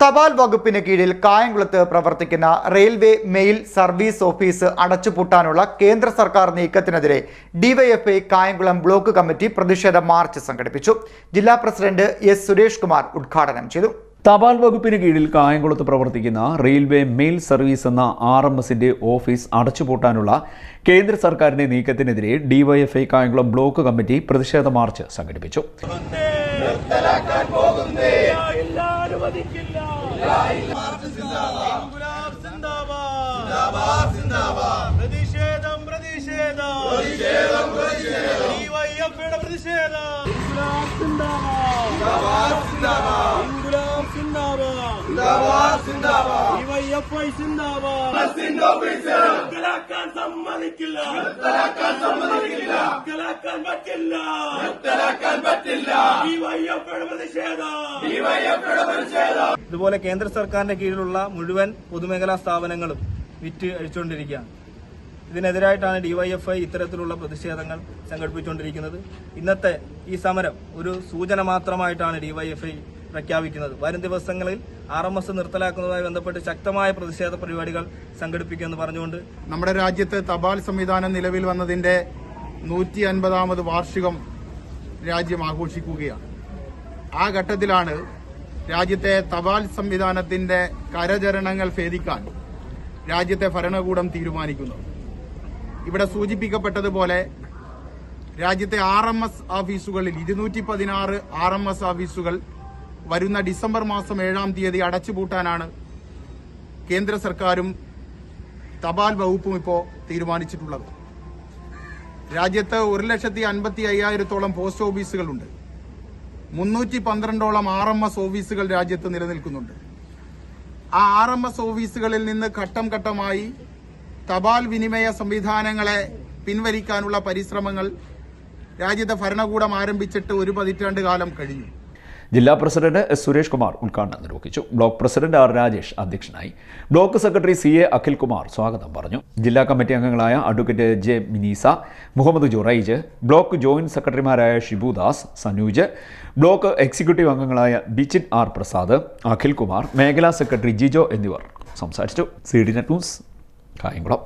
തപാൽ വകുപ്പിന് കീഴിൽ കായംകുളത്ത് പ്രവർത്തിക്കുന്ന റെയിൽവേ മെയിൽ സർവീസ് ഓഫീസ് അടച്ചുപൂട്ടാനുള്ള കേന്ദ്ര സർക്കാർ നീക്കത്തിനെതിരെ ഡിവൈഎഫ്ഐ കായംകുളം ബ്ലോക്ക് കമ്മിറ്റി പ്രതിഷേധ മാർച്ച് സംഘടിപ്പിച്ചു. ജില്ലാ പ്രസിഡന്റ് എസ് സുരേഷ് കുമാർ ഉദ്ഘാടനം ചെയ്തു. തപാൽ വകുപ്പിന് കീഴിൽ കായംകുളത്ത് പ്രവർത്തിക്കുന്ന റെയിൽവേ മെയിൽ സർവീസ് എന്ന ആർ എം എസിന്റെ ഓഫീസ് അടച്ചുപൂട്ടാനുള്ള കേന്ദ്ര സർക്കാരിന്റെ നീക്കത്തിനെതിരെ ഡിവൈഎഫ്ഐ കായംകുളം ബ്ലോക്ക് കമ്മിറ്റി പ്രതിഷേധ മാർച്ച് സംഘടിപ്പിച്ചു. അനുവദിക്കില്ല. പ്രതിഷേധം പ്രതിഷേധം. പ്രതിഷേധം. ഇൻകുലാബ് സിന്ദാബാദ്. ഇൻകുലാബ് സിന്ദാബാദ്. ഡിവൈഎഫ്ഐ സിന്ദാബാദ്. നിർത്തലാക്കാൻ സമ്മതിക്കില്ല. നിർത്തലാക്കാൻ പറ്റില്ല. ഡിവൈഎഫ്ഐയുടെ പ്രതിഷേധം. ഇതുപോലെ കേന്ദ്ര സർക്കാരിന്റെ കീഴിലുള്ള മുഴുവൻ പൊതുമേഖലാ സ്ഥാപനങ്ങളും വിറ്റ് അഴിച്ചുകൊണ്ടിരിക്കുകയാണ്. ഇതിനെതിരായിട്ടാണ് ഡിവൈഎഫ്ഐ ഇത്തരത്തിലുള്ള പ്രതിഷേധങ്ങൾ സംഘടിപ്പിച്ചുകൊണ്ടിരിക്കുന്നത്. ഇന്നത്തെ ഈ സമരം ഒരു സൂചന മാത്രമായിട്ടാണ് ഡിവൈഎഫ്ഐ പ്രഖ്യാപിക്കുന്നത്. വരും ദിവസങ്ങളിൽ ആർ എം എസ് നിർത്തലാക്കുന്നതുമായി ബന്ധപ്പെട്ട് ശക്തമായ പ്രതിഷേധ പരിപാടികൾ സംഘടിപ്പിക്കുമെന്ന് പറഞ്ഞുകൊണ്ട് നമ്മുടെ രാജ്യത്ത് തപാൽ സംവിധാനം നിലവിൽ വന്നതിന്റെ നൂറ്റി വാർഷികം രാജ്യം ആഘോഷിക്കുകയാണ്. ആ ഘട്ടത്തിലാണ് രാജ്യത്തെ തപാൽ സംവിധാനത്തിന്റെ കരചരണങ്ങൾ ഭേദിക്കാൻ രാജ്യത്തെ ഭരണകൂടം തീരുമാനിക്കുന്നത്. ഇവിടെ സൂചിപ്പിക്കപ്പെട്ടതുപോലെ രാജ്യത്തെ ആർ എം എസ് ഓഫീസുകളിൽ ഇരുന്നൂറ്റി പതിനാറ് ആർ എം എസ് ഓഫീസുകൾ വരുന്ന ഡിസംബർ മാസം ഏഴാം തീയതി അടച്ചുപൂട്ടാനാണ് കേന്ദ്ര സർക്കാരും തപാൽ വകുപ്പും ഇപ്പോൾ തീരുമാനിച്ചിട്ടുള്ളത്. രാജ്യത്ത് ഒരു ലക്ഷത്തി അൻപത്തി അയ്യായിരത്തോളം പോസ്റ്റ് ഓഫീസുകളുണ്ട്. മുന്നൂറ്റി പന്ത്രണ്ടോളം ആർ എം എസ് ഓഫീസുകൾ രാജ്യത്ത് നിലനിൽക്കുന്നുണ്ട്. ആ ആർ എം എസ് ഓഫീസുകളിൽ നിന്ന് ഘട്ടം ഘട്ടമായി തപാൽ വിനിമയ സംവിധാനങ്ങളെ പിൻവലിക്കാനുള്ള പരിശ്രമങ്ങൾ രാജ്യത്തെ ഭരണകൂടം ആരംഭിച്ചിട്ട് ഒരു പതിറ്റാണ്ട് കാലം കഴിഞ്ഞു. ജില്ലാ പ്രസിഡന്റ് എസ് സുരേഷ് കുമാർ ഉദ്ഘാടനം നിർവഹിച്ചു. ബ്ലോക്ക് പ്രസിഡന്റ് ആർ രാജേഷ് അധ്യക്ഷനായി. Block secretary C A Akhil Akhilkumar സ്വാഗതം പറഞ്ഞു. ജില്ലാ കമ്മിറ്റി അംഗങ്ങളായ advocate J Minisa Muhammad Juraij block joint സെക്രട്ടറിമാരായ ഷിബുദാസ് സനൂജ് ബ്ലോക്ക് എക്സിക്യൂട്ടീവ് അംഗങ്ങളായ ബിച്ചിൻ ആർ പ്രസാദ് അഖിൽ കുമാർ മേഖലാ സെക്രട്ടറി ജിജോ എന്നിവർ സംസാരിച്ചു. C D net news Kayamkulam.